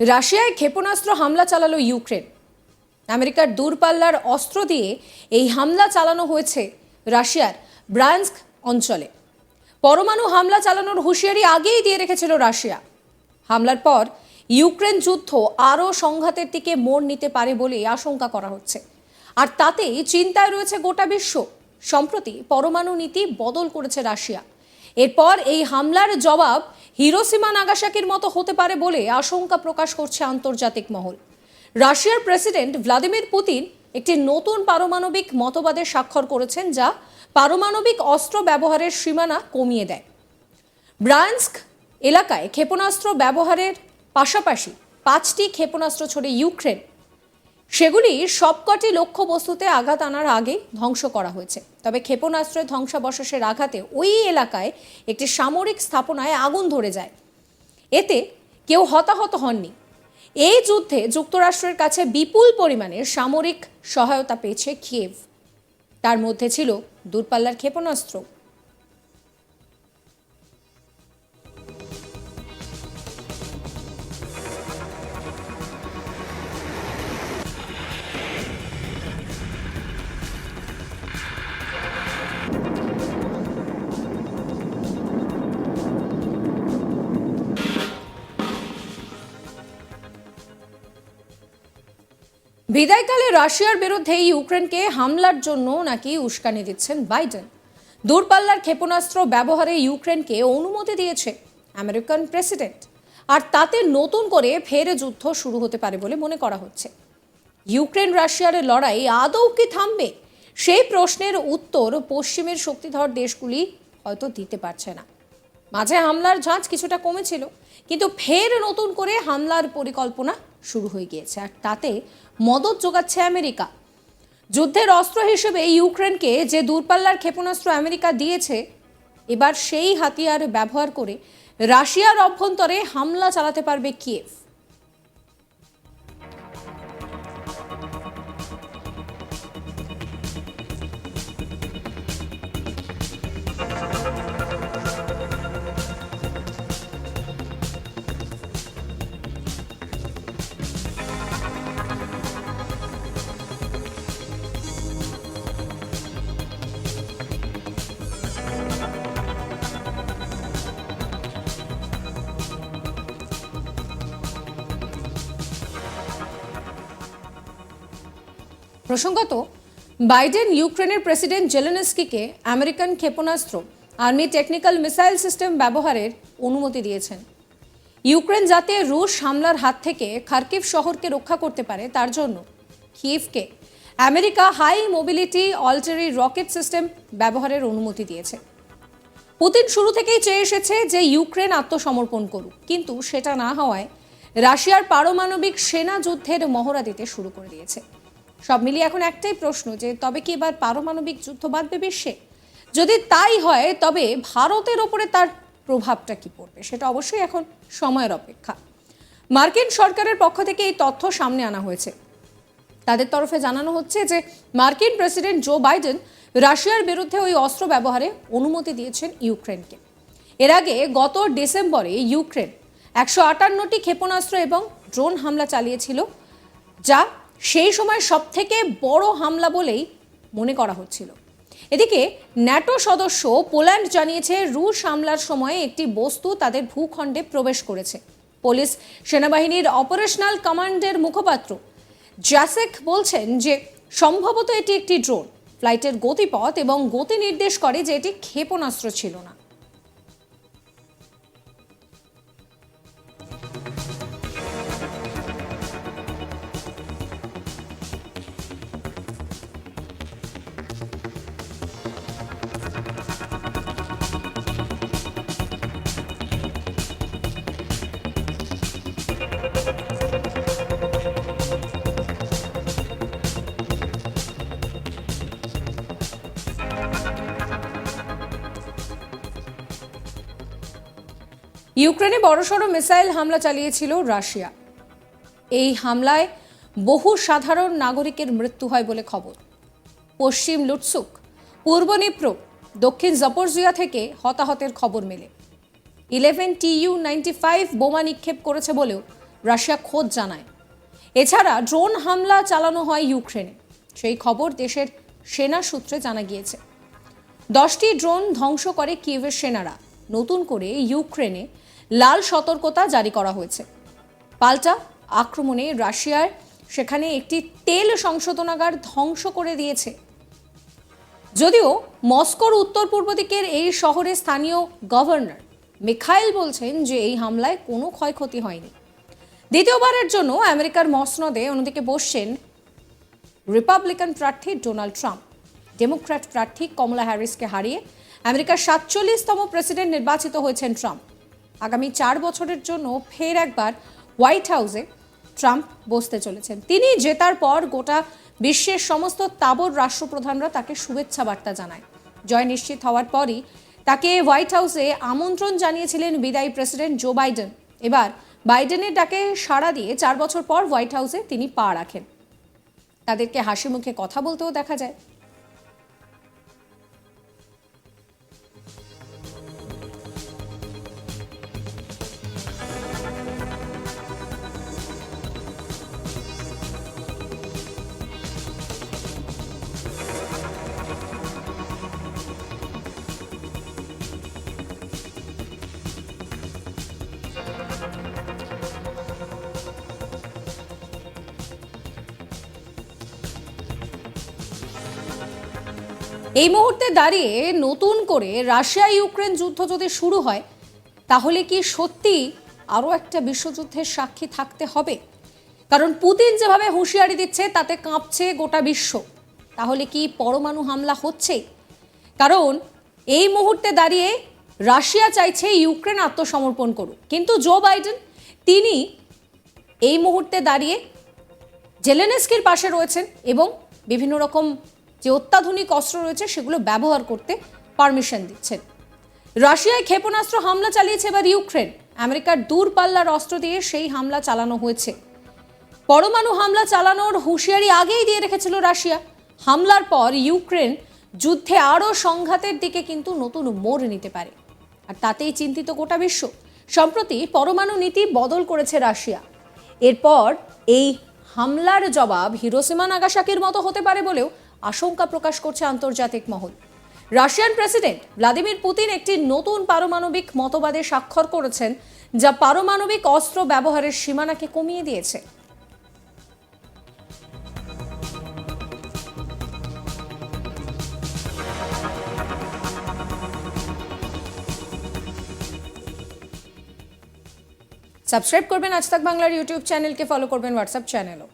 রাশিয়ায় ক্ষেপণাস্ত্র হামলা চালালো ইউক্রেন। আমেরিকার দূরপাল্লার অস্ত্র দিয়ে এই হামলা চালানো হয়েছে রাশিয়ার ব্রায়ান্স্ক অঞ্চলে। পরমাণু হামলা চালানোর হুঁশিয়ারি আগেই দিয়ে রেখেছিল রাশিয়া। হামলার পর ইউক্রেন যুদ্ধ আরও সংঘাতের দিকে মোড় নিতে পারে বলে আশঙ্কা করা হচ্ছে। আর তাতেই চিন্তায় রয়েছে গোটা বিশ্ব। সম্প্রতি পরমাণু নীতি বদল করেছে রাশিয়া। এরপর এই হামলার জবাব হিরোসীমা নাগাসাকির মতো হতে পারে বলে আশঙ্কা প্রকাশ করছে আন্তর্জাতিক মহল। রাশিয়ার প্রেসিডেন্ট ভ্লাদিমির পুতিন একটি নতুন পারমাণবিক মতবাদে স্বাক্ষর করেছেন যা পারমাণবিক অস্ত্র ব্যবহারের সীমানা কমিয়ে দেয়। ব্রায়ান্স্ক এলাকায় ক্ষেপণাস্ত্র ব্যবহারের পাশাপাশি পাঁচটি ক্ষেপণাস্ত্র ছড়ে ইউক্রেন সেগুলি সবকটি লক্ষ্যবস্তুতে আঘাত আনার আগে ধ্বংস করা হয়েছে। তবে ক্ষেপণাস্ত্রের ধ্বংসাবশেষের আঘাতে ওই এলাকায় একটি সামরিক স্থাপনায় আগুন ধরে যায়। এতে কেউ হতাহত হননি। এই যুদ্ধে যুক্তরাষ্ট্রের কাছে বিপুল পরিমাণে সামরিক সহায়তা পেয়েছে কিয়েভ। তার মধ্যে ছিল দূরপাল্লার ক্ষেপণাস্ত্র। বিদায়কালে রাশিয়ার বিরুদ্ধে ইউক্রেনকে হামলার জন্য নাকি উস্কানি দিচ্ছেন বাইডেন। দূরপাল্লার ক্ষেপণাস্ত্র ব্যবহারে ইউক্রেনকে অনুমতি দিয়েছে আমেরিকান প্রেসিডেন্ট। আর তাতে নতুন করে ফের যুদ্ধ শুরু হতে পারে বলে মনে করা হচ্ছে। ইউক্রেন রাশিয়ার লড়াই আদৌ কি থামবে? সেই প্রশ্নের উত্তর পশ্চিমের শক্তিধর দেশগুলি হয়তো দিতে পারছে না। মাঝে হামলার ঝাঁজ কিছুটা কমেছিল। কিন্তু ফের নতুন করে হামলার পরিকল্পনা শুরু হয়ে গিয়েছে। আর তাতে মদত যোগাচ্ছে আমেরিকা। যুদ্ধের অস্ত্র হিসেবে ইউক্রেনকে যে দূরপাল্লার ক্ষেপণাস্ত্র আমেরিকা দিয়েছে, এবার সেই হাতিয়ার ব্যবহার করে রাশিয়ার অভ্যন্তরে হামলা চালাতে পারবে কিয়েভ। প্রসঙ্গত, বাইডেন ইউক্রেনের প্রেসিডেন্ট জেলেনস্কিকে আমেরিকান ক্ষেপণাস্ত্র, আর্মি টেকনিক্যাল মিসাইল সিস্টেম ব্যবহারের অনুমতি দিয়েছেন। ইউক্রেন যাতে রুশ হামলার হাত থেকে খার্কিভ শহরকে রক্ষা করতে পারে, তার জন্য কিয়েভকে America high mobility artillery rocket system ব্যবহারের অনুমতি দিয়েছে। পুতিন শুরু থেকেই চেয়ে এসেছে যে ইউক্রেন আত্মসমর্পণ করুক, কিন্তু সেটা না হওয়ায় রাশিয়ার পারমাণবিক সেনা যুদ্ধের মহড়া দিতে শুরু করে দিয়েছে। সব মিলিয়ে এখন একটাই প্রশ্ন যে তবে কি এবার পারমাণবিক যুদ্ধ বাঁধবে বিশ্বে? যদি তাই হয়, তবে ভারতের ওপরে তার প্রভাবটা কি পড়বে? সেটা অবশ্যই এখন সময়ের অপেক্ষা। মার্কিন সরকারের পক্ষ থেকে এই তথ্য সামনে আনা হয়েছে। তাদের তরফে জানানো হচ্ছে যে মার্কিন প্রেসিডেন্ট জো বাইডেন রাশিয়ার বিরুদ্ধে ওই অস্ত্র ব্যবহারে অনুমতি দিয়েছেন ইউক্রেনকে। এর আগে গত ডিসেম্বরে ইউক্রেন একশো আটান্নটি ক্ষেপণাস্ত্র এবং ড্রোন হামলা চালিয়েছিল, যা সেই সময় সবথেকে বড় হামলা বলেই মনে করা হচ্ছিল। এদিকে ন্যাটো সদস্য পোল্যান্ড জানিয়েছে, রুশ হামলার সময় একটি বস্তু তাদের ভূখণ্ডে প্রবেশ করেছে। পুলিশ সেনাবাহিনীর অপারেশনাল কমান্ডের মুখপাত্র জ্যাসেক বলছেন যে, সম্ভবত এটি একটি ড্রোন। ফ্লাইটের গতিপথ এবং গতি নির্দেশ করে যে এটি ক্ষেপণাস্ত্র ছিল না। ইউক্রেনে বড়সড় মিসাইল হামলা চালিয়েছিল রাশিয়া। এই হামলায় বহু সাধারণ নাগরিকের মৃত্যু হয় বলে খবর। পশ্চিম লুটসুক পূর্ব নিপ্রো, দক্ষিণ জপরজিয়া থেকে হতাহতের খবর মেলে। ইলেভেন টিইউ নাইনটি ফাইভ বোমা নিক্ষেপ করেছে বলেও রাশিয়া খোঁজ জানায়। এছাড়া ড্রোন হামলা চালানো হয় ইউক্রেনে। সেই খবর দেশের সেনা সূত্রে জানা গিয়েছে। দশটি ড্রোন ধ্বংস করে কিয়েভের সেনারা। নতুন করে ইউক্রেনে লাল সতর্কতা জারি করা হয়েছে। পাল্টা আক্রমণে রাশিয়ার সেখানে একটি তেল সংশোধনাগার ধ্বংস করে দিয়েছে। যদিও মস্কোর উত্তর পূর্ব দিকের এই শহরের স্থানীয় গভর্নর মিখাইল বলছেন যে এই হামলায় কোনো ক্ষয়ক্ষতি হয়নি। দ্বিতীয়বারের জন্য আমেরিকার মসনদে অন্যদিকে বসছেন রিপাবলিকান প্রার্থী ডোনাল্ড ট্রাম্প। ডেমোক্র্যাট প্রার্থী কমলা হ্যারিসকে হারিয়ে আমেরিকার সাতচল্লিশতম প্রেসিডেন্ট নির্বাচিত হয়েছেন ট্রাম্প। আগামী চার বছরের জন্য ফের একবার হোয়াইট হাউসে ট্রাম্প বসতে চলেছেন। তিনি জেতার পর গোটা বিশ্বের সমস্ত তাবর রাষ্ট্রপ্রধানরা তাকে শুভেচ্ছা বার্তা জানায়। জয় নিশ্চিত হওয়ার পরই তাকে হোয়াইট হাউসে আমন্ত্রণ জানিয়েছিলেন বিদায়ী প্রেসিডেন্ট জো বাইডেন। এবার বাইডেনের ডাকে সাড়া দিয়ে চার বছর পর হোয়াইট হাউসে তিনি পা রাখেন। তাদেরকে হাসি মুখে কথা বলতেও দেখা যায়। এই মুহূর্তে দাঁড়িয়ে নতুন করে রাশিয়া ইউক্রেন যুদ্ধ যদি শুরু হয়, তাহলে কি সত্যি আরও একটা বিশ্বযুদ্ধের সাক্ষী থাকতে হবে? কারণ পুতিন যেভাবে হুঁশিয়ারি দিচ্ছে, তাতে কাঁপছে গোটা বিশ্ব। তাহলে কি পরমাণু হামলা হচ্ছে? কারণ এই মুহূর্তে দাঁড়িয়ে রাশিয়া চাইছে ইউক্রেন আত্মসমর্পণ করুক। কিন্তু জো বাইডেন, তিনি এই মুহূর্তে দাঁড়িয়ে জেলেনেস্কির পাশে রয়েছেন এবং বিভিন্ন রকম যে অত্যাধুনিক অস্ত্র রয়েছে সেগুলো ব্যবহার করতে পারমিশন দিচ্ছেন। রাশিয়ায় ক্ষেপণাস্ত্র হামলা চালিয়েছে এবার ইউক্রেন। আমেরিকার দূরপাল্লার অস্ত্র দিয়ে সেই হামলা চালানো হয়েছে। পরমাণু হামলা চালানোর হুঁশিয়ারি আগেই দিয়ে রেখেছিল রাশিয়া। হামলার পর ইউক্রেন যুদ্ধে আরও সংঘাতের দিকে কিন্তু নতুন মোড় নিতে পারে। আর তাতেই চিন্তিত গোটা বিশ্ব। সম্প্রতি পরমাণু নীতি বদল করেছে রাশিয়া। এরপর এই হামলার জবাব হিরোসীমা নাগাসাকির মতো হতে পারে বলেও আশঙ্কা প্রকাশ করছে আন্তর্জাতিক মহল। রাশিয়ান প্রেসিডেন্ট ভ্লাদিমির পুতিন একটি নতুন পারমাণবিক মতবাদে স্বাক্ষর করেছেন, যা পারমাণবিক অস্ত্র ব্যবহারের সীমানাকে কমিয়ে দিয়েছে। সাবস্ক্রাইব করবেন আজ তাক বাংলার ইউটিউব চ্যানেলকে, ফলো করবেন হোয়াটসঅ্যাপ চ্যানেলও।